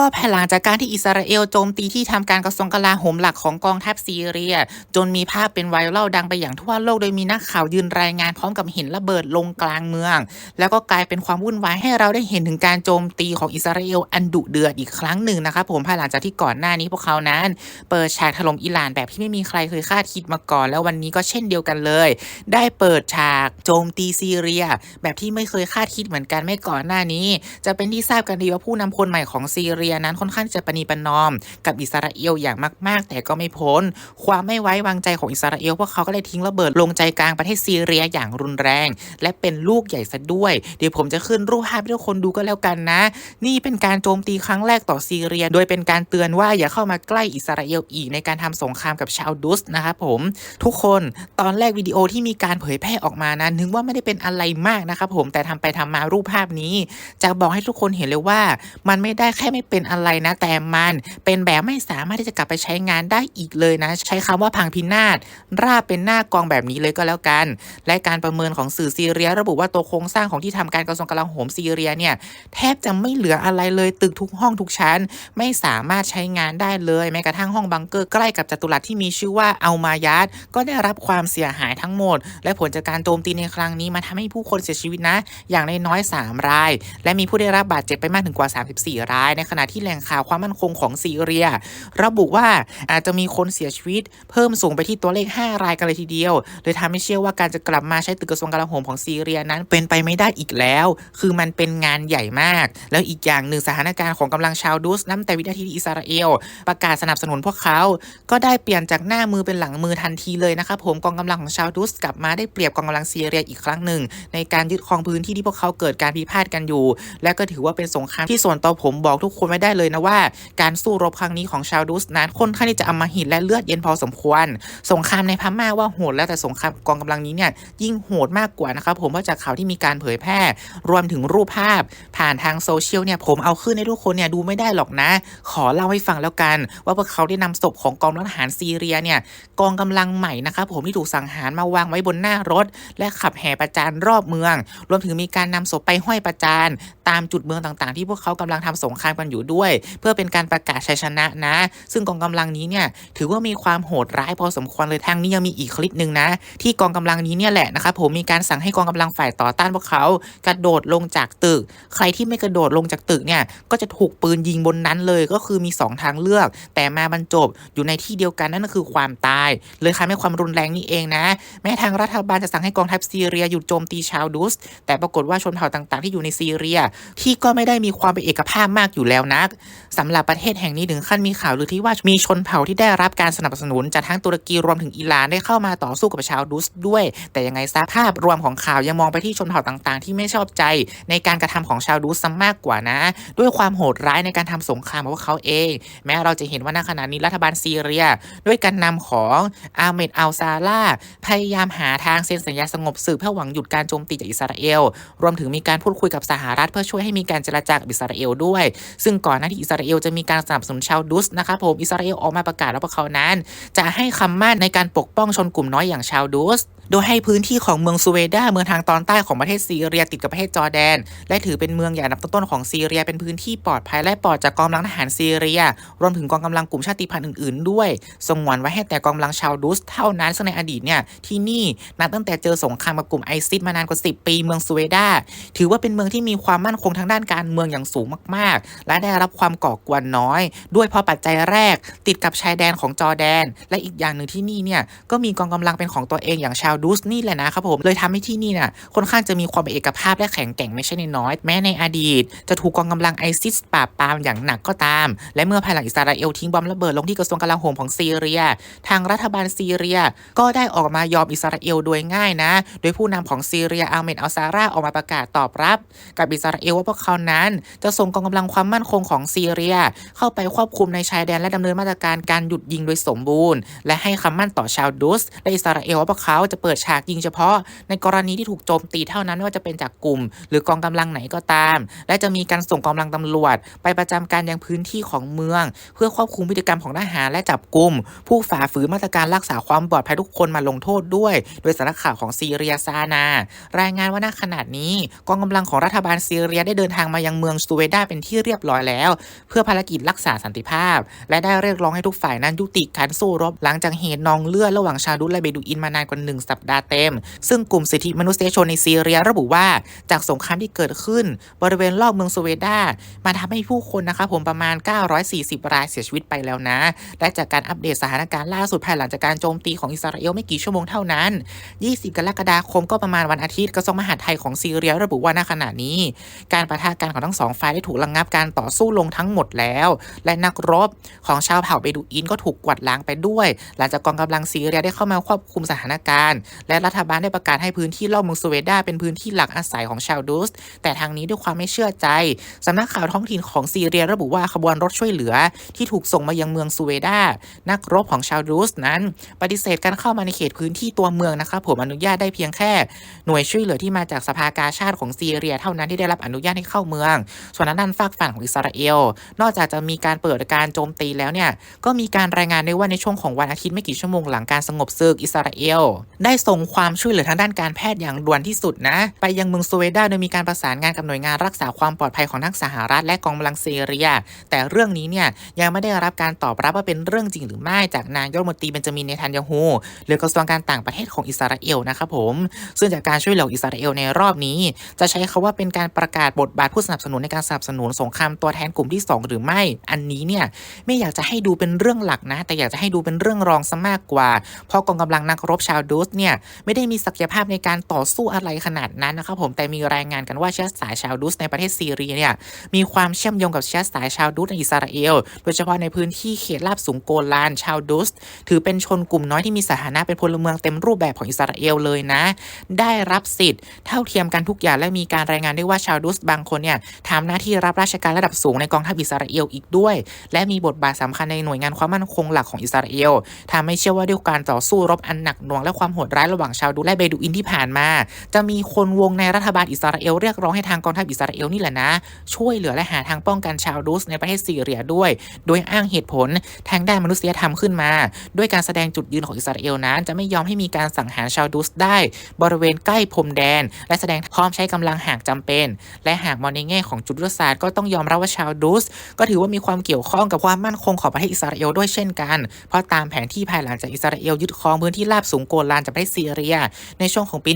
ก็ภายหลังจากการที่อิสราเอลโจมตีที่ทำการกระทรวงกลาโหมหลักของกองทัพซีเรีย จนมีภาพเป็นไวรัลดังไปอย่างทั่วโลกโดยมีนักข่าวยืนรายงานพร้อมกับเห็นระเบิดลงกลางเมือง แล้วก็กลายเป็นความวุ่นวายให้เราได้เห็นถึงการโจมตีของอิสราเอลอันดุเดือดอีกครั้งหนึ่งนะครับผมภายหลังจากที่ก่อนหน้านี้พวกเขานั้น เปิดฉากถล่มอิหร่านแบบที่ไม่มีใครเคยคาดคิดมาก่อน แล้ววันนี้ก็เช่นเดียวกันเลย ได้เปิดฉากโจมตีซีเรีย แบบที่ไม่เคยคาดคิดเหมือนกันไม่ก่อนหน้านี้ จะเป็นที่ทราบกันดีว่าผู้นำคนใหม่ของซีเรียนั้นค่อนข้างจะปณีประนอม กับอิสราเอลอย่างมาก ๆ แต่ก็ไม่พ้น ความไม่ไว้วางใจของอิสราเอลพวกเขาก็เลยทิ้งระเบิดลงใจกลางประเทศซีเรียอย่างรุนแรง และเป็นลูกใหญ่ซะด้วย เดี๋ยวผมจะขึ้นรูปภาพให้ทุกคนดูก็แล้วกันนะ นี่เป็นการโจมตีครั้งแรกต่อซีเรีย โดยเป็นการเตือนว่าอย่าเข้ามาใกล้อิสราเอลอีกในการทำสงครามกับชาวดุสนะครับผม ทุกคนตอนแรกวิดีโอที่มีการเผยแพร่ออกมานั้นนึกว่าไม่ได้เป็นอะไรมากนะครับผมแต่ทำไปทำมารูปภาพนี้ จะบอกให้ทุกคนเห็นเลยว่า มันไม่ได้แค่ไม่เป็น็นอะไรนะ แต่มันเป็นแบบไม่สามารถที่จะกลับไปใช้งานได้อีกเลยนะ ใช้คำว่าพังพินาศราบเป็นหน้ากองแบบนี้เลยก็แล้วกัน และการประเมินของสื่อซีเรีย ระบุว่าตัวโครงสร้างของที่ทำการกระทรวงกลาโหมซีเรียเนี่ยแทบจะไม่เหลืออะไรเลยตึกทุกห้องทุกชั้น ไม่สามารถใช้งานได้เลยแม้กระทั่งห้องบังเกอร์ใกล้กับจัตุรัสที่มีชื่อว่าอัลมายาดก็ได้รับความเสียหายทั้งหมด และผลจากการโจมตีในครั้งนี้มาทำให้ผู้คนเสียชีวิตนะ อย่างน้อยๆ3ราย และมีผู้ได้รับบาดเจ็บไปมากถึงกว่า 34 รายในขณะที่แหล่งข่าวความมั่นคงของซีเรีย ระบุว่าอาจจะมีคนเสียชีวิต เพิ่มสูงไปที่ตัวเลข 5 รายกันเลยทีเดียวเลยทำให้เชื่อว่าการจะกลับมาใช้ตึกกระทรวงกลาโหมของซีเรียนั้นเป็นไปไม่ได้อีกแล้ว คือมันเป็นงานใหญ่มาก แล้วอีกอย่างหนึ่งสถานการณ์ของกำลังชาวดุสนับแต่วินาทีที่อิสราเอล ประกาศสนับสนุนพวกเขา ก็ได้เปลี่ยนจากหน้ามือเป็นหลังมือทันทีเลยนะครับผมกองกำลังของชาวดุสกลับมาได้เปรียบกองกำลังซีเรียอีกครั้งหนึ่ง ในการยึดครองพื้นที่ที่พวกเขาเกิดการพิพาทกันอยู่ และก็ถือว่าเป็นสงครามที่ส่วนตัวผมบอกทุกคนไม่ได้เลยนะว่า การสู้รบครั้งนี้ของชาวดุสนั้นค่อนข้างที่จะอำมหิตและเลือดเย็นพอสมควร สงครามในพม่าว่าโหดแล้วแต่สงครามกองกำลังนี้เนี่ยยิ่งโหดมากกว่านะครับผมเพราะจากข่าวที่มีการเผยแพร่ รวมถึงรูปภาพ ผ่านทางโซเชียลเนี่ยผมเอาขึ้นให้ทุกคนเนี่ยดูไม่ได้หรอกนะ ขอเล่าให้ฟังแล้วกัน ว่าพวกเขาได้นำศพของกองทหารซีเรียเนี่ยกองกำลังใหม่นะครับผมที่ถูกสังหารมาวางไว้บนหน้ารถ และขับแห่ประจานรอบเมือง รวมถึงมีการนำศพไปห้อยประจาน ตามจุดเมืองต่างๆ ที่พวกเขากำลังทำสงครามกันอยู่ด้วย เพื่อเป็นการประกาศชัยชนะนะ ซึ่งกองกำลังนี้เนี่ยถือว่ามีความโหดร้ายพอสมควรเลยทางนี้ยังมีอีกคลิปหนึ่งนะ ที่กองกำลังนี้เนี่ยแหละนะครับผมมีการสั่งให้กองกำลังฝ่ายต่อต้านพวกเขากระโดดลงจากตึก ใครที่ไม่กระโดดลงจากตึกเนี่ยก็จะถูกปืนยิงบนนั้นเลยก็คือมี 2 ทางเลือก แต่มาบรรจบอยู่ในที่เดียวกันนั่นก็คือความตาย เลยทำให้ความรุนแรงนี่เองนะ แม้ทางรัฐบาลจะสั่งให้กองทัพซีเรียหยุดโจมตีชาวดุสแต่ปรากฏว่าชนเผ่าต่างๆ ที่อยู่ในซีเรีย ที่ก็ไม่ได้มีความเป็นเอกภาพมากอยู่แล้วนักสำหรับประเทศแห่งนี้ถึงขั้นมีข่าวหรือที่ว่ามีชนเผ่าที่ได้รับการสนับสนุนจากทั้งตุรกีรวมถึงอิหร่านได้เข้ามาต่อสู้กับชาวดุสด้วย แต่ยังไงซะภาพรวมของข่าวยังมองไปที่ชนเผ่าต่างๆ ที่ไม่ชอบใจในการกระทำของชาวดุสซะมากกว่านะ ด้วยความโหดร้ายในการทำสงครามของพวกเขาเอง แม้เราจะเห็นว่าณขณะนี้รัฐบาลซีเรีย ด้วยการนำของอาเมดอัลซาลาพยายามหาทางเซ็นสัญญาสงบศึกเพื่อหวังหยุดการโจมตีจากอิสราเอล รวมถึงมีการพูดคุยกับสหรัฐเพื่อช่วยให้มีการเจรจากับอิสราเอลด้วย ซึ่งก่อนหน้าที่อิสราเอลจะมีการสนับสนุนชาวดุสนะคะผมอิสราเอลออกมาประกาศแล้วพวกเขานั้น จะให้คำมั่นในการปกป้องชนกลุ่มน้อยอย่างชาวดุส โดยให้พื้นที่ของเมืองซูเวดาเมืองทางตอนใต้ของประเทศซีเรียติดกับประเทศจอร์แดน และถือเป็นเมืองใหญ่อันดับต้นๆของซีเรียเป็นพื้นที่ปลอดภัยและปลอดจากกองกำลังทหารซีเรีย รวมถึงกองกำลังกลุ่มชาติพันธุ์อื่นๆ ด้วยสงวนไว้ให้แต่กองกำลังชาวดุสเท่านั้นซึ่งในอดีตเนี่ยที่นี่นับตั้งแต่เจอสงครามกับกลุ่มไอซิสมานานกว่า 10 ปีเมืองซูเวดาถือว่าเป็นเมืองที่มีความมั่นคงทางด้านการเมืองอย่างสูงมากๆ และได้รับความก่อกวนน้อย ด้วยเพราะปัจจัยแรก ติดกับชายแดนของจอร์แดน และอีกอย่างหนึ่งที่นี่เนี่ยก็มีกองกำลังเป็นของตัวเองอย่างชาวดุสนี่แหละนะครับผมเลยทำให้ที่นี่น่ะค่อนข้างจะมีความเป็นเอกภาพและแข็งแกร่งไม่ใช่น้อย แม้ในอดีต จะถูกกองกำลังไอซิสปราบปรามอย่างหนักก็ตาม และเมื่อภายหลังอิสราเอลทิ้งบอมระเบิดลงที่กระทรวงกลาโหมของซีเรีย ทางรัฐบาลซีเรีย ก็ได้ออกมายอมอิสราเอลโดยง่ายนะ โดยผู้นำของซีเรียอัลเมดอัลซาร่าออกมาประกาศตอบรับ กับอิสราเอลว่าพวกเขานั้น จะส่งกองกำลังความมั่นคงของซีเรีย เข้าไปควบคุมในชายแดนและดำเนินมาตรการการหยุดยิงโดยสมบูรณ์ และให้คำมั่นต่อชาวดุสและอิสราเอลว่าพวกเขาจะเปิดเปิดฉากยิงเฉพาะ ในกรณีที่ถูกโจมตีเท่านั้นไม่ว่าจะเป็นจากกลุ่ม หรือกองกำลังไหนก็ตาม และจะมีการส่งกำลังตำรวจ ไปประจำการยังพื้นที่ของเมือง เพื่อควบคุมพฤติกรรมของทหารและจับกลุ่ม ผู้ฝ่าฝืนมาตรการรักษาความปลอดภัยทุกคนมาลงโทษด้วย โดยสำนักข่าวของซีเรียซานา รายงานว่าณขณะนี้ กองกำลังของรัฐบาลซีเรียได้เดินทางมายังเมืองซูเวดาเป็นที่เรียบร้อยแล้ว เพื่อภารกิจรักษาสันติภาพ และได้เรียกร้องให้ทุกฝ่ายนั้นยุติการสู้รบ หลังจากเหตุนองเลือดระหว่างชาดุและเบดูอินมานานกว่าหนึ่งสัปดาห์เต็ม ซึ่งกลุ่มสิทธิมนุษยชนในซีเรียระบุว่าจากสงครามที่เกิดขึ้น บริเวณรอบเมืองซูเวดามาทำให้ผู้คนนะคะผมประมาณ 940 รายเสียชีวิตไปแล้วนะ และจากการอัปเดตสถานการณ์ล่าสุดภายหลังจากการโจมตีของอิสราเอลไม่กี่ชั่วโมงเท่านั้น 20 กรกฎาคมก็ประมาณวันอาทิตย์กระทรวงมหาดไทยของซีเรียระบุว่าณขณะนี้ การประทะกันของทั้งสองฝ่ายได้ถูกระงงับการต่อสู้ลงทั้งหมดแล้ว และนักรบของชาวเผ่าเบดูอินก็ถูกกวาดล้างไปด้วย หลังจากกองกำลังซีเรียได้เข้ามาควบคุมสถานการณ์และรัฐบาลได้ประกาศให้พื้นที่รอบเมืองซูเวดาเป็นพื้นที่หลักอาศัยของชาวดุสแต่ทางนี้ด้วยความไม่เชื่อใจสำนักข่าวท้องถิ่นของซีเรียระบุว่าขบวนรถช่วยเหลือ ที่ถูกส่งมายังเมืองซูเวดานักรบของชาวดุสนั้น ปฏิเสธการเข้ามาในเขตพื้นที่ตัวเมืองนะครับผมอนุญาตได้เพียงแค่ หน่วยช่วยเหลือที่มาจากสภากาชาติของซีเรียเท่านั้นที่ได้รับอนุญาตให้เข้าเมือง ส่วนด้านฝากฝั่งของอิสราเอล นอกจากจะมีการเปิดการโจมตีแล้วเนี่ยก็มีการรายงานด้วยว่าในช่วงของวันอาทิตย์ไม่กี่ชั่วโมงหลังการสงบศึกอิสราเอล ได้ส่งความช่วยเหลือทางด้านการแพทย์อย่างด่วนที่สุดนะ ไปยังเมืองซูเดาโดยมีการประสานงานกับหน่วยงานรักษาความปลอดภัยของทั้งสหรัฐและกองกำลังซีเรีย แต่เรื่องนี้เนี่ยยังไม่ได้รับการตอบรับว่าเป็นเรื่องจริงหรือไม่จากนายกรัฐมนตรีเบนจามินเนทันยาฮูหรือกระทรวงการต่างประเทศของอิสราเอลนะครับผม ซึ่งจากการช่วยเหลืออิสราเอลในรอบนี้ จะใช้คาว่าเป็นการประกาศบทบาทผู้สนับสนุนในการสนับสนุนสงครามตัวแทนกลุ่มที่ 2 หรือไม่ อันนี้เนี่ยไม่อยากจะให้ดูเป็นเรื่องหลักนะ แต่อยากจะให้ดูเป็นเรื่องรองซะมากกว่า เพราะกองกำลังนักรบชาวดูสเนี่ยไม่ได้มีศักยภาพในการต่อสู้อะไรขนาดนั้นนะครับผมแต่มีรายงานกันว่าเชื้อสายชาวดูสในประเทศซีเรียเนี่ยมีความเชื่อมโยงกับเชื้อสายชาวดูสในอิสราเอล โดยเฉพาะในพื้นที่เขตราบสูงโกลานชาวดูสถือเป็นชนกลุ่มน้อยที่มีสถานะเป็นพลเมืองเต็มรูปแบบของอิสราเอลเลยนะ ได้รับสิทธิ์เท่าเทียมกันทุกอย่างและมีการรายงานได้ว่าชาวดุสบางคนเนี่ยทำหน้าที่รับราชการระดับสูงในกองทัพอิสราเอลอีกด้วย และมีบทบาทสำคัญในหน่วยงานความมั่นคงหลักของอิสราเอลทำให้เชื่อว่าด้วยการต่อสู้รบอันหนักหน่วงและความโหดร้ายระหว่างชาวดุสและเบดูอินที่ผ่านมา จะมีคนวงในรัฐบาลอิสราเอลเรียกร้องให้ทางกองทัพอิสราเอลนี่แหละนะ ช่วยเหลือและหาทางป้องกันชาวดุสในประเทศซีเรียด้วย โดยอ้างเหตุผลทางด้านมนุษยธรรมขึ้นมา ด้วยการแสดงจุดยืนของอิสราเอลนั้น จะไม่ยอมให้มีการสังหารชาวดุสได้ บริเวณใกล้พรมแดน และแสดงพร้อมใช้กำลังหากจำเป็น และหากมองในแง่ของจุดยุทธศาสตร์ก็ต้องยอมรับว่าชาวดุสก็ถือว่ามีความเกี่ยวข้องกับความมั่นคงของประเทศอิสราเอลด้วยเช่นกัน เพราะตามแผนที่ภายหลังจากอิสราเอลยึดครองพื้นที่ราบสูงโกลานจากประเทศซีเรีย ในช่วงของปี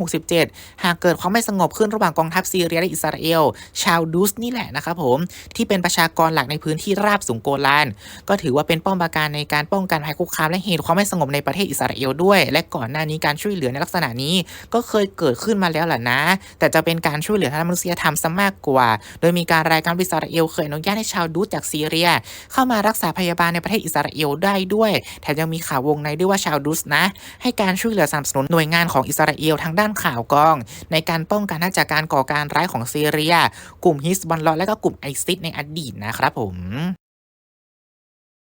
1967 หากเกิดความไม่สงบขึ้นระหว่างกองทัพซีเรียและอิสราเอล ชาวดุสนี่แหละนะครับผม ที่เป็นประชากรหลักในพื้นที่ราบสูงโกลาน ก็ถือว่าเป็นป้อมปราการในการป้องกันภัยคุกคามและเหตุความไม่สงบในประเทศอิสราเอลด้วย และก่อนหน้านี้การช่วยเหลือในลักษณะนี้ ก็เคยเกิดขึ้นมาแล้วแหละนะ แต่จะเป็นการช่วยเหลือทางมนุษยธรรมซะมากกว่า โดยมีการรายการวิสราเอลเคยอนุญาตให้ชาวดูสจากซีเรีย เข้ามารักษาพยาบาลในประเทศอิสราเอลได้ด้วย แถมยังมีข่าววงในด้วยว่าชาวดูสนะ ให้การช่วยเหลือสนับสนุนหน่วยงานของอิสราเอลทางด้านข่าวกรอง ในการป้องกันจากการก่อการร้ายของซีเรีย กลุ่มฮิสบอลลอและก็กลุ่มไอซิสในอดีตนะครับผม